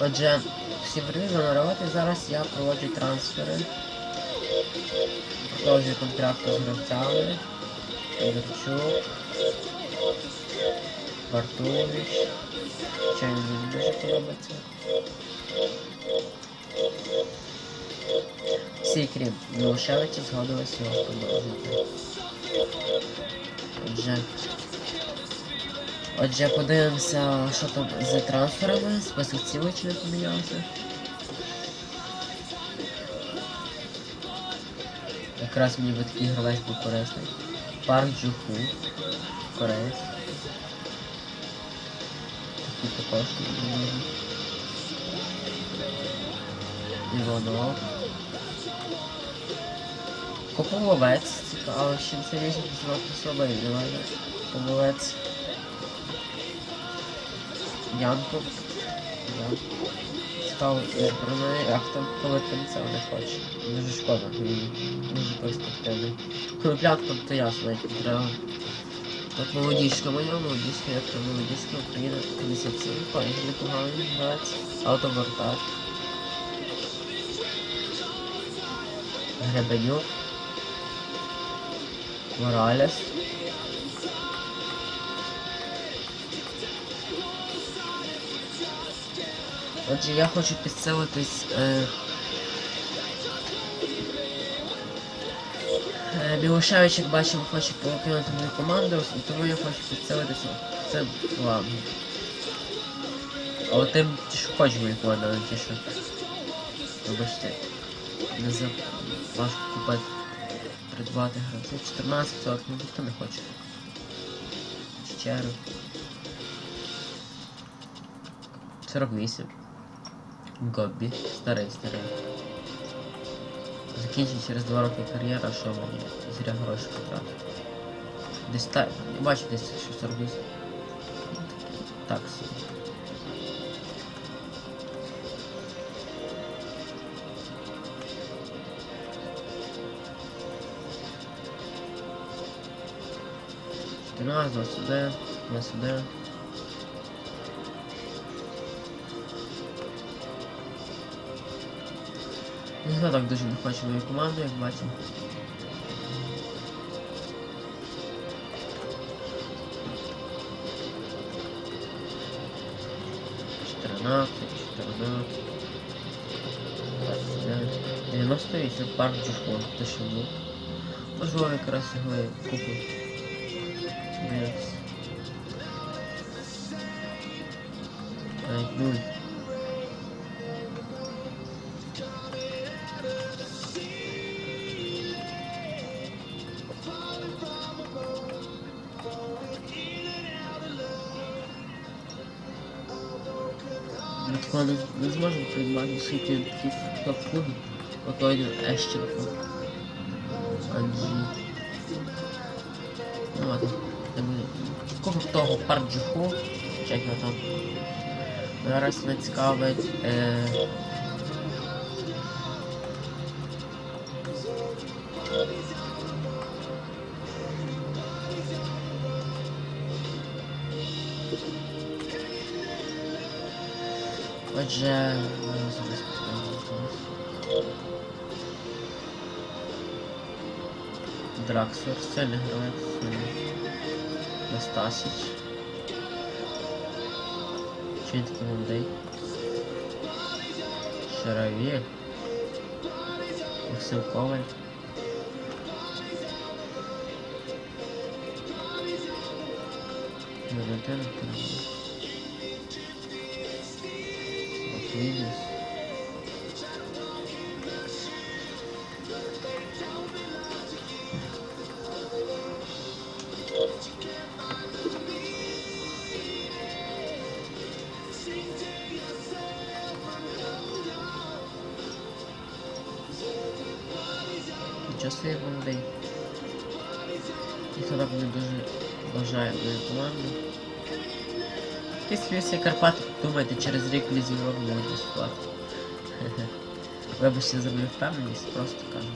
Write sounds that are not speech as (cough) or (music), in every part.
Отже, всім привіт, з вами. Зараз я проводжу трансфери. Продовжую контракт з гравцями. Федорчук. Бартович. Чай мені дуже подобається. Всі крім Мілошевича згодились його продовжити. Отже. Отже, подивимося, що там з трансферами, список цілий чи не помінявся. Якраз мені би такий гравець був корисний. Парк Джуху. Кореєць. Такий також нужен. Іванов. Кополовець, цікаво, ще це різні звати слабий, давай. Кополовець. Неї, як там коли там це не хоче. Дуже шкода, дуже перспективний. Коноплянка, то ясно, як треба. От молодіжка моя, молодіжка, як то молодіжка Україна 57, пані непоганий гравець. Автовертаж. Гребенюк. Моралес. Отже, я хочу підсилитись. Е... Е, Білошевич, як бачимо, хоче покинути мою команду, і тому я хочу підсилитися. Це ладно. Але ти що хочеш мою команду, а не ті, що. Вибачте. Не за важко купити. Придбати гравців. 14 40, ну ніхто не хоче. Щеро. 48. Гоббі. Старий, старий. Закінчить через 2 роки кар'єра, що мені зря гроші потратив. Десь так, бачу десь що 48. Так собі. Чотирнадцять, двадцять один, двадцять один. Ніхто так даже не хоче мою команду, як бачимо. Чотирнадцять, чотирнадцять. 98 пару джухор, то що був. Можливо, якраз його і купив. Блять. 0. Топ-клубів. Ото один Ещенко. Анджі. Ну ладно. не буде. Кого того Парджуху. Чек його там. Зараз не цікавить. Е... Отже, Драксор, сильний гравець, сильний. Настасіч. Чи він такий молодий? Шаровір. Максим Коваль. Валентина Кирило. Якщо всі Карпати, думайте, через рік візьму будуть безплатно. (laughs) Вибачте за мою впевненість, просто кажу.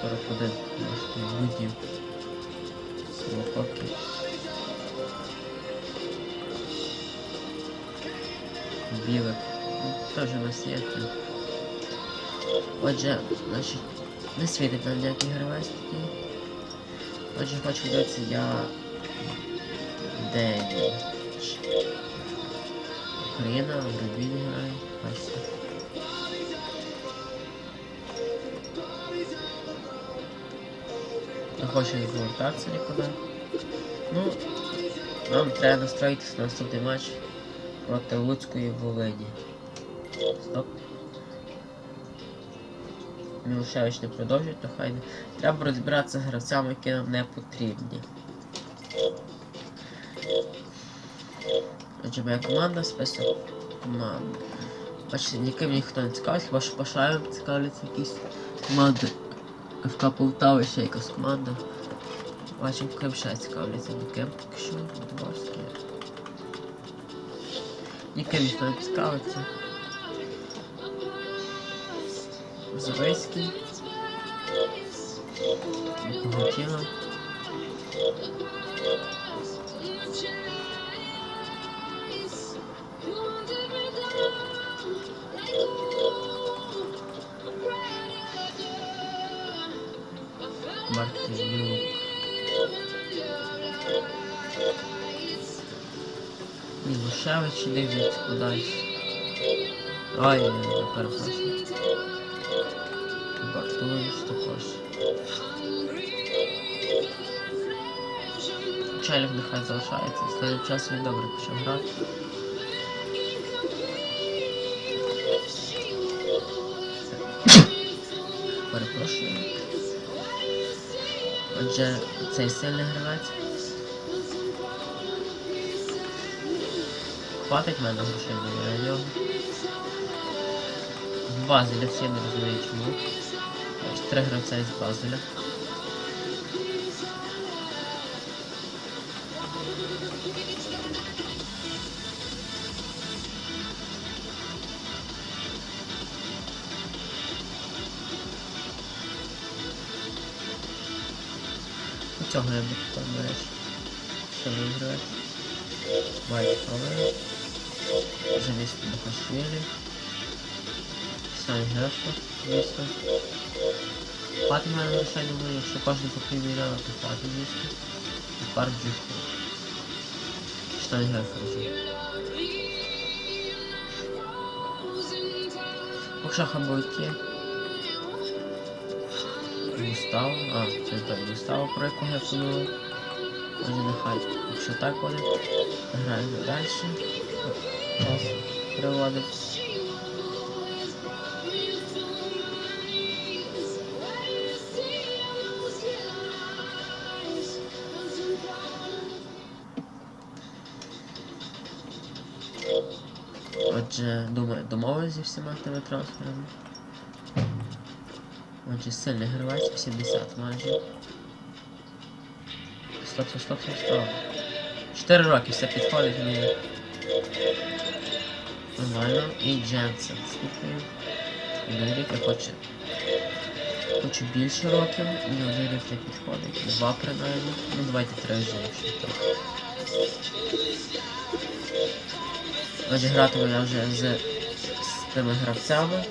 Сорок один, люди. Слухоки. Білик. Теж у нас є. Отже, значить, не світить нам ніякий гравець. Отже, хочу дивитися я. Де він? Україна, в грає. Бачите. Не хочу повертатися нікуди. Ну, нам треба настроїтися на наступний матч проти Луцької Волині. Стоп. Мілушевич не продовжує, то хай. Треба розібратися з гравцями, які нам не потрібні. Отже, моя команда, список команд. Бачите, ніким ніхто не цікавить, хіба що Пашаєм цікавляться якісь команди. ФК Полтава ще якась команда. Бачимо, ким ще цікавляться, ніким поки що, Дубовський. Ніким ніхто не цікавиться. Завойський. Поготіла. Мартинюк. Мілушевич дивляться кудись. Ой, перепрошую. Челік нехай залишається. Останнім часом він добре почав грати. Перепрошую. Отже, цей сильний гравець. Хватить мене грошей на нього. Базеля всі не розумію чому. Три гравця із Базеля. Там береш. Що виграє? Має проблеми. Замість Бахашвілі. Сам Гефа, звісно. Хватить мене лише думаю, якщо кожен по півмільйона, то хватить, звісно. І пар джиху. Штайн Гефа вже. Покшаха бойки. Густаво. А, це той Густаво, про якого я подумав. Отже, нехай. Якщо так буде, граємо далі. Нас приводить. Отже, думаю, домовились зі всіма тими трансферами. Отже, сильний гравець, 80 майже. Стоп, стоп, стоп, стоп, стоп. 4 роки все підходить мені. Нормально. І Дженсен. Скільки? Один рік я хочу. Хочу більше років, і один рік не підходить. Два принаймні. Ну давайте три вже, якщо так. Отже, гратиму я вже з, тими гравцями.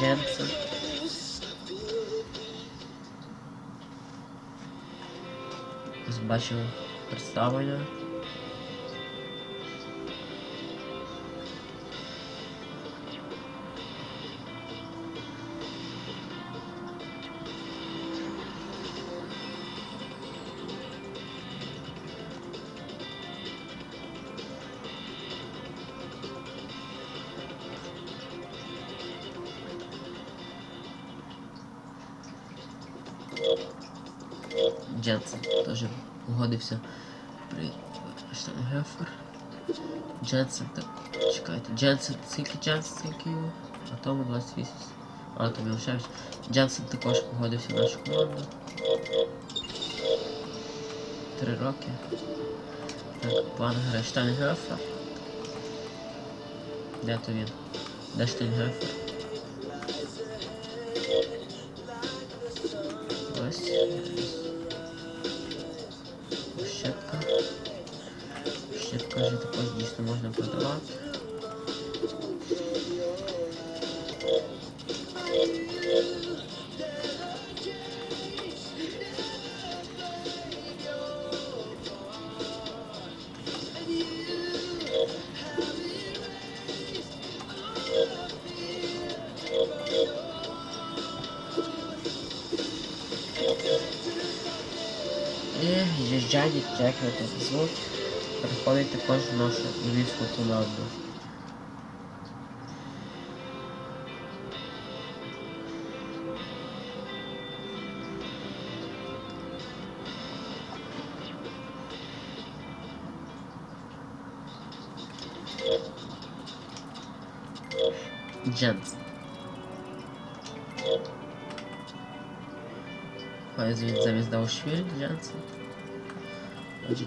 Дженсен. Бачимо представлення. Дженсен теж погодився при Штангефер. Дженсен, так, чекайте, Дженсен, скільки Дженсен, скільки його? А тому 28. А, то Мілшевич. Дженсен також погодився в нашу команду. Три роки. Так, план гри Штангефер. Де то він? Де Штангефер? Ось. це можна продавати. Эх, жади, чекай, звук там звуть, приходить також в нашу львівську команду. Дженс. Ось він замість Даушвіль, Дженсен.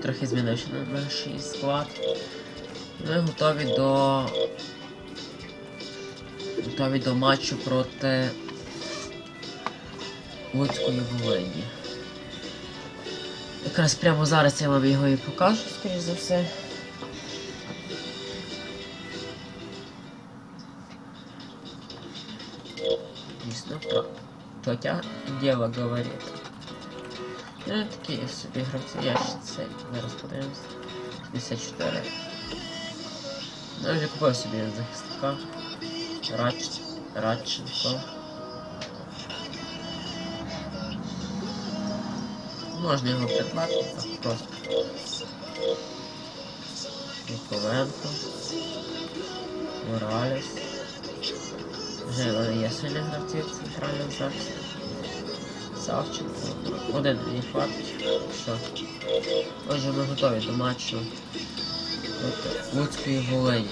Трохи змінився на перший склад. Ми готові до. Готові до матчу проти Луцької Волині. Якраз прямо зараз я вам його і покажу, скоріш за все. Дійсно, про тетя діло говорить. Ну, такі собі гравці, я ще це зараз подивимось. 54. Ну, я купив собі захисника. Рач... Радченко. Можна його придбати так просто. Нikoленко. Моралес. Вже є сильні гравці в центральному захисті. Савченко. Один мені хватить. Що? Отже, ми готові до матчу Луцької Волині.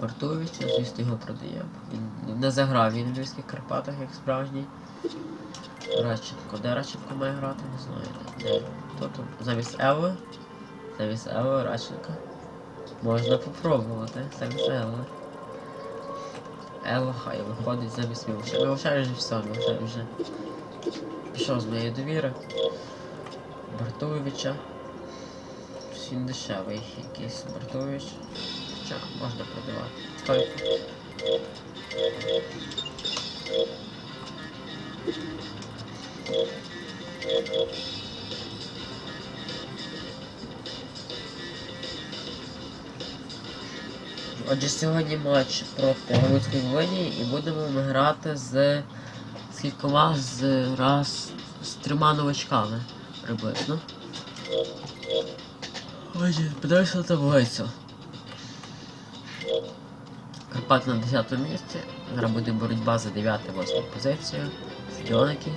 Вартович, звісно, його продаємо. Він не заграв він в Львівських Карпатах, як справжній. Радченко. Де Радченко має грати, не знаю. Хто там? Замість Еви? Замість Еви Радченко. Можна попробувати. Замість Еви. Ева хай виходить замість Мілоша. Мілоша вже все, Мілоша вже пішов з моєї довіри. Бартовича. Він дешевий якийсь Бартович. Хоча можна продавати. Цікаві. Отже, сьогодні матч проти Луцької Волині і будемо ми грати з скількома з раз з трьома новачками приблизно. Отже, подивимося на таблицю. Карпати на 10 місці. Зараз буде боротьба за 9-8 позицію. Стадіоники.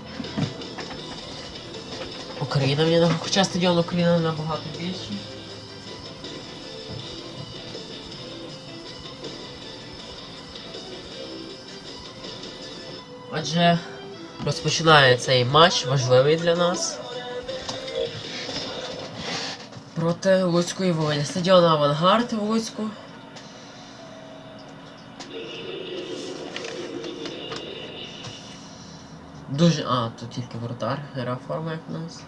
Україна мені хоча стадіон Україна набагато більший. Отже, розпочинає цей матч, важливий для нас. Проти Луцької волі. Стадіон Авангард в Луцьку. Дуже... А, тут тільки вратар, гра форма як у нас.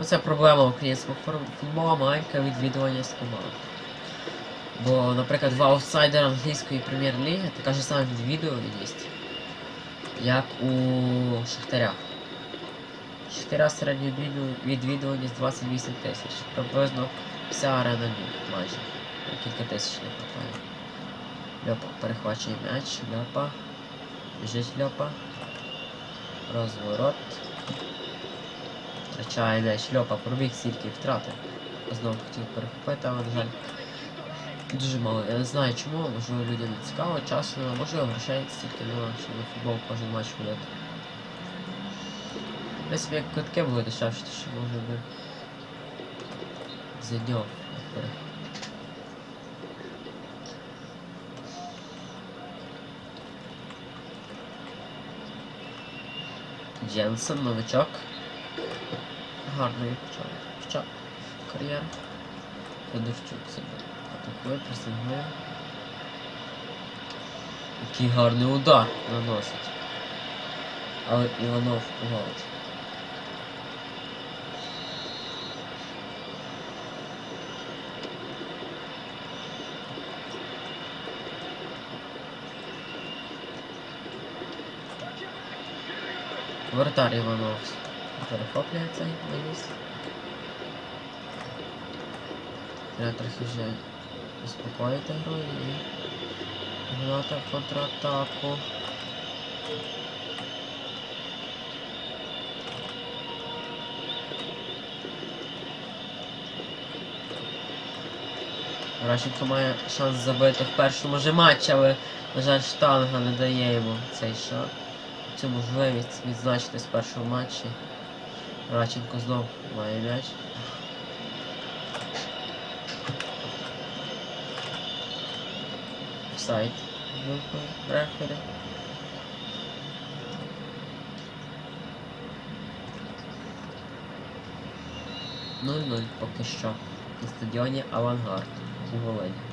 Оце проблема українського футболу, маленька відвідуваність команд. Бо, наприклад, в аутсайдера англійської прем'єр-ліги така ж сама відвідуваність, як у Шахтаря. Шахтаря відвіду- відвідуваність 28 тисяч. Приблизно вся арена ліг майже. Кілька тисяч не хватає. Льопа перехвачує м'яч, Льопа. Біжить Льопа. Розворот. Втрачає м'яч Льопа, пробіг стільки втрати. Знову хотів перехопити, але, на жаль, дуже мало. Я не знаю чому, можливо людям не цікаво, часу, можливо, грошей стільки нема, щоб футбол кожен матч ходити. Принципі, як квитки були дешевші, то ще може би зайняв. Дженсен, новичок. Гарний почав. Почав кар'єру. Федорчук себе атакує, пресингує. Який гарний удар наносить. Але Іванов пугалить. Воротар Іванов перехоплює цей навіс. Треба трохи вже успокоїти гру і гнати контратаку. Ращенко має шанс забити в першому же матчі, але, на жаль, штанга не дає йому цей шанс. Цю можливість відзначитись в першому матчі. Раченко знов має м'яч. Сайт. Рефері. Нуль-нуль поки що. На стадіоні Авангард у Волині.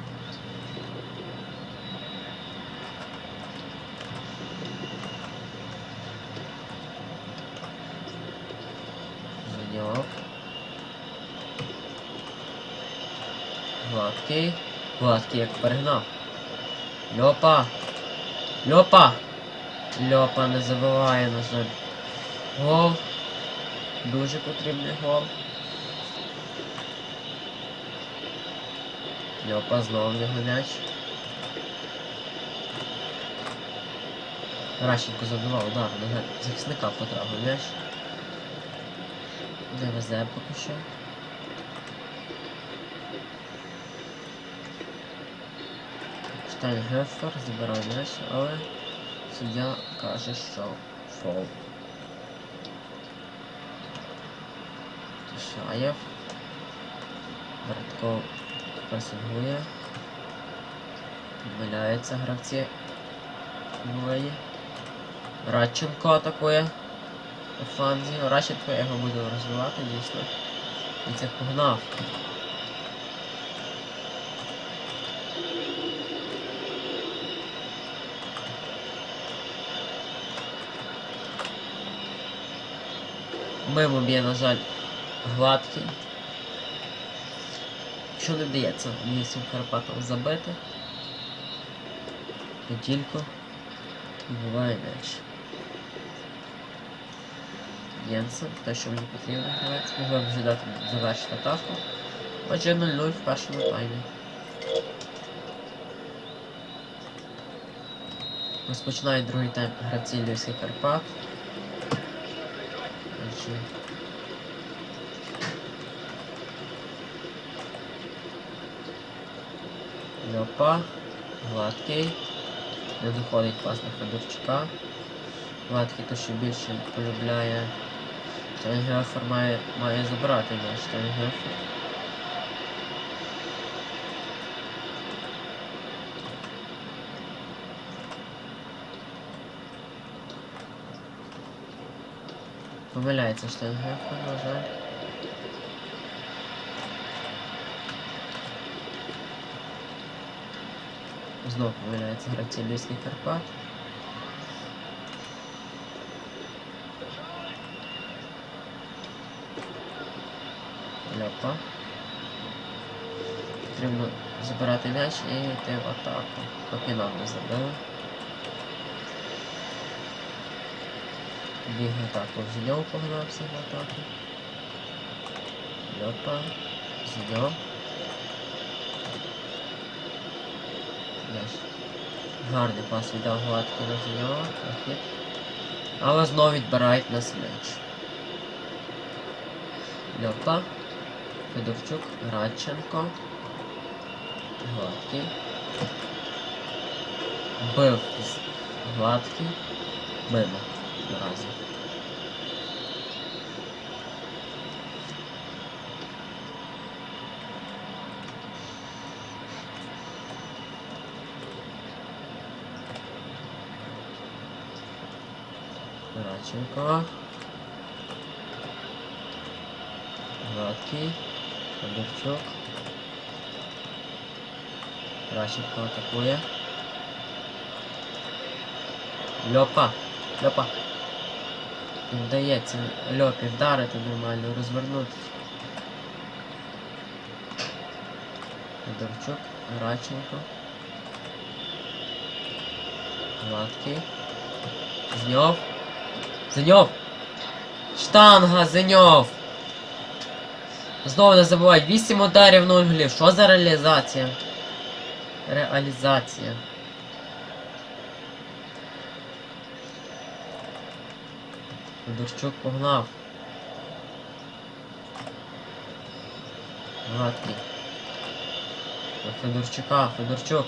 Гладкий. Гладкий як перегнав. Льопа! Льопа! Льопа не забиває, на жаль. Гол. Дуже потрібний гол. Льопа знову в нього м'яч. Ращенко забивав удар, на захисника потрапив м'яч. Не везе поки що. Штайнгефер забирає м'яч, але суддя каже, що фол. Тишаєв. Братков пресингує. Помиляються гравці Волині. Радченко атакує. У фланзі. Радченко його буду розвивати, дійсно. І це погнав. Мимо б'є, на жаль, гладкий. Що не вдається місцем Карпатам забити. Неділько. Буває м'яч. Єнсен, те, що мені потрібно гравець. Могли вже дати завершити атаку. Отже 0-0 в першому таймі. Розпочинають другий тайм гравці Львівських Карпат. Отже, Льопа, гладкий. Не доходить класно Федорчука. Гладкий то що більше полюбляє. Штайнгефер має, має забрати наш Штайнгефер. Помиляється Штайнгефер, на жаль. Знов помиляється гравці Львівських Карпат. Ляпа. Потрібно забирати м'яч і йти в атаку. Поки нам не забили. Біг атаку. Зіньов погнався в атаку. Ляпа. Зіньов. Гарний пас віддав гладкий на Зіньова. Але знову відбирають нас м'яч. Льопа. Федорчук, Радченко. Гладкий. Бив гладкий. Мимо. Наразі. Радченко. Гладкий. Федорчук. Ращенко атакує. Льопа. Льопа. Вдається Льопі вдарити нормально, розвернутися. Федорчук, Радченко. Гладкий. Зньов. Зньов! Штанга, Зеньов. Знову не забувай, 8 ударів 0 голів. Що за реалізація? Реалізація. Федорчук погнав. Гладкий. Федорчука, Федорчук.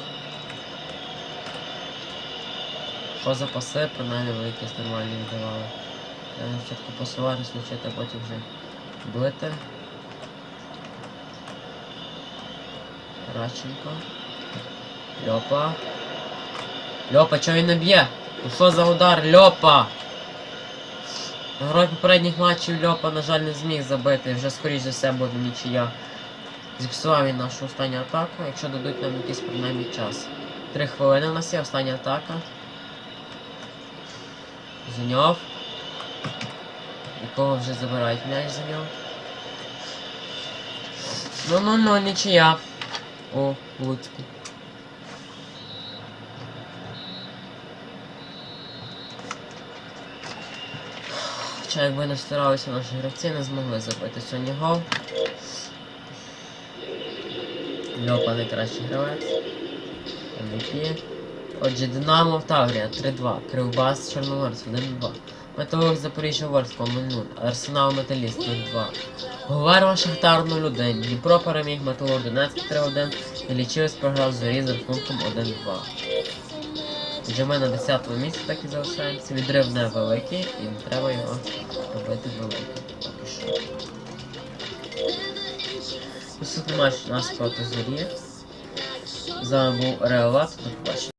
Що за паси, принаймні ви якісь нормальні віддавали. Треба спочатку случити, а потім вже бити. Радченко. Льопа. Льопа, чого він не б'є? Ну що за удар? Льопа! Герой попередніх матчів Льопа, на жаль, не зміг забити. Вже скоріш за все буде нічия. Зіпсував він нашу останню атаку, якщо дадуть нам якийсь принаймні час. Три хвилини у нас є, остання атака. Зеньов. Якого вже забирають м'яч за нього. Ну ну ну, нічия. О, Луцьку. Хоча якби не старалися наші гравці, не змогли забити сьогодні гол. Льопа найкращий гравець. MVP. Отже, Динамо Таврія 3-2. Кривбас Чорногорськ 1-2. Металург Запоріжжя Ворського 0-0. Арсенал Металіст 0-2. Говарва Шахтар 0-1. Дніпро переміг Металург Донецьк 3-1. І Лічівець програв зорі з рахунком 1-2. Отже, ми на 10 му місці так і залишаємося. Відрив невеликий і треба його робити великим. Наступний матч у нас проти зорі. З був Реалат. До побачення.